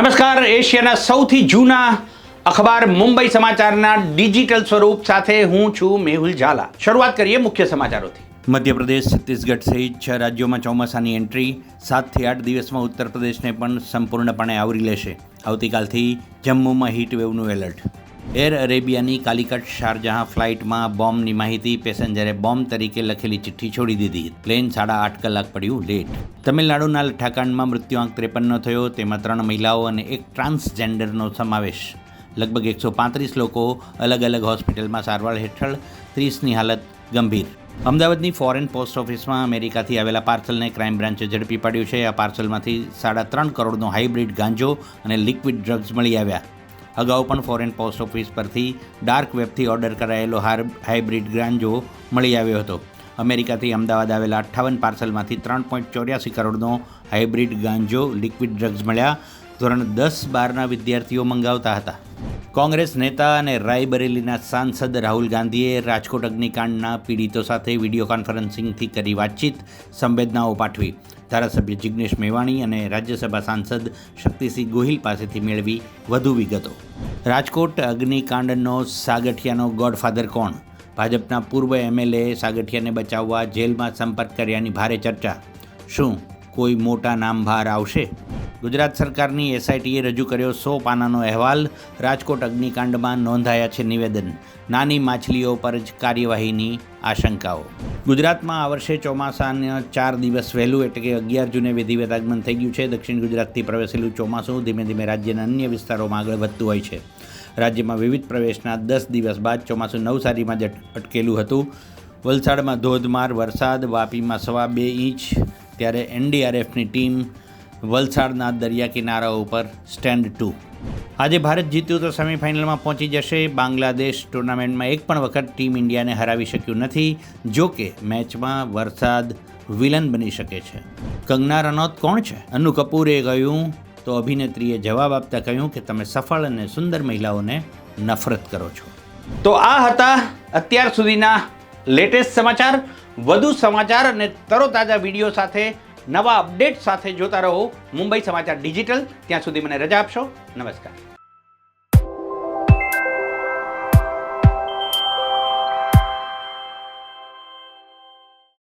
નમસ્કાર, એશિયાના સૌથી જૂના અખબાર મુંબઈ સમાચારના ડિજિટલ સ્વરૂપ સાથે હું છું મેહુલ ઝાલા. શરૂઆત કરીએ મુખ્ય સમાચારોથી. મધ્યપ્રદેશ, છત્તીસગઢ સહિત છ રાજ્યોમાં ચોમાસાની એન્ટ્રી સાતથી આઠ દિવસમાં ઉત્તર પ્રદેશને પણ સંપૂર્ણપણે આવરી લેશે. આવતીકાલથી જમ્મુમાં હીટ વેવનું એલર્ટ એર અરેબિયાની કાલિકટ શારજહાં ફ્લાઇટમાં બોમ્બની માહિતી પેસેન્જરે બોમ્બ તરીકે લખેલી ચિઠ્ઠી છોડી દીધી. પ્લેન સાડા આઠ કલાક પડ્યું લેટ. તમિલનાડુના લઠ્ઠાકાંડમાં મૃત્યુઆંક ત્રેપનનો થયો. તેમાં ત્રણ મહિલાઓ અને એક ટ્રાન્સજેન્ડરનો સમાવેશ. લગભગ એકસો પાંત્રીસ લોકો અલગ અલગ હોસ્પિટલમાં સારવાર હેઠળ ત્રીસની હાલત ગંભીર. અમદાવાદની ફોરેન પોસ્ટ ઓફિસમાં અમેરિકાથી આવેલા પાર્સલને ક્રાઇમ બ્રાન્ચે ઝડપી પાડ્યું છે. આ પાર્સલમાંથી સાડા ત્રણ કરોડનો હાઇબ્રિડ ગાંજો અને લિક્વિડ ડ્રગ્સ મળી આવ્યા. અગાઉ પણ ફોરેન પોસ્ટ ઓફિસ પરથી ડાર્ક વેબથી ઓર્ડર કરાયેલો હાર હાઇબ્રિડ ગ્રાન્જો મળી આવ્યો હતો. અમેરિકાથી અમદાવાદ આવેલા અઠ્ઠાવન પાર્સલમાંથી ત્રણ પોઈન્ટ ચોર્યાસી કરોડનો હાઇબ્રિડ ગાંજો લિક્વિડ ડ્રગ્સ મળ્યા. ધોરણ દસ બારના વિદ્યાર્થીઓ મંગાવતા હતા. કોંગ્રેસ નેતા અને રાયબરેલીના સાંસદ રાહુલ ગાંધીએ રાજકોટ અગ્નિકાંડના પીડિતો સાથે વીડિયો કોન્ફરન્સિંગથી કરી વાતચીત, સંવેદનાઓ પાઠવી. ધારાસભ્ય જિગ્નેશ મેવાણી અને રાજ્યસભા સાંસદ શક્તિસિંહ ગોહિલ પાસેથી મેળવી વધુ વિગતો. રાજકોટ અગ્નિકાંડનો સાગઠિયાનો ગોડફાધર કોણ? ભાજપના પૂર્વ એમએલએ સાગઠિયાને બચાવવા જેલમાં સંપર્ક કર્યાની ભારે ચર્ચા. શું કોઈ મોટા નામ બહાર આવશે? ગુજરાત સરકારની એસઆઈટીએ રજૂ કર્યો સો પાનાનો અહેવાલ. રાજકોટ અગ્નિકાંડમાં નોંધાયા છે નિવેદન. નાની માછલીઓ પર જ કાર્યવાહીની આશંકાઓ. ગુજરાતમાં આ વર્ષે ચોમાસાના ચાર દિવસ વહેલું એટલે કે અગિયાર જૂને વિધિવત આગમન થઈ ગયું છે. દક્ષિણ ગુજરાતથી પ્રવેશેલું ચોમાસું ધીમે ધીમે રાજ્યના અન્ય વિસ્તારોમાં આગળ વધતું હોય છે. રાજ્યમાં વિવિધ પ્રવેશના દસ દિવસ બાદ ચોમાસું નવસારીમાં જ અટકેલું હતું. વલસાડમાં ધોધમાર વરસાદ, વાપીમાં સવા બે ઇંચ, ત્યારે એનડીઆરએફની ટીમ વલસાડના દરિયા કિનારા ઉપર સ્ટેન્ડ ટુ. આજે ભારત જીત્યું તો સેમીફાઇનલમાં પહોંચી જશે. બાંગ્લાદેશ ટુર્નામેન્ટમાં એક પણ વખત ટીમ ઇન્ડિયાને હરાવી શક્યું નથી, જો કે મેચમાં વરસાદ વિલન બની શકે છે. કંગના રનૌત કોણ છે? અનુ કપૂરે કહ્યું, તો અભિનેત્રીએ જવાબ આપતા કહ્યું કે તમે સફળ અને સુંદર મહિલાઓને નફરત કરો છો. તો આ હતા અત્યાર સુધીના લેટેસ્ટ સમાચાર. વધુ સમાચાર અને તરોતાજા વીડિયો સાથે નવા અપડેટ સાથે જોતા રહો મુંબઈ સમાચાર ડિજિટલ. ત્યાં સુધી મને રજા આપશો. નમસ્કાર.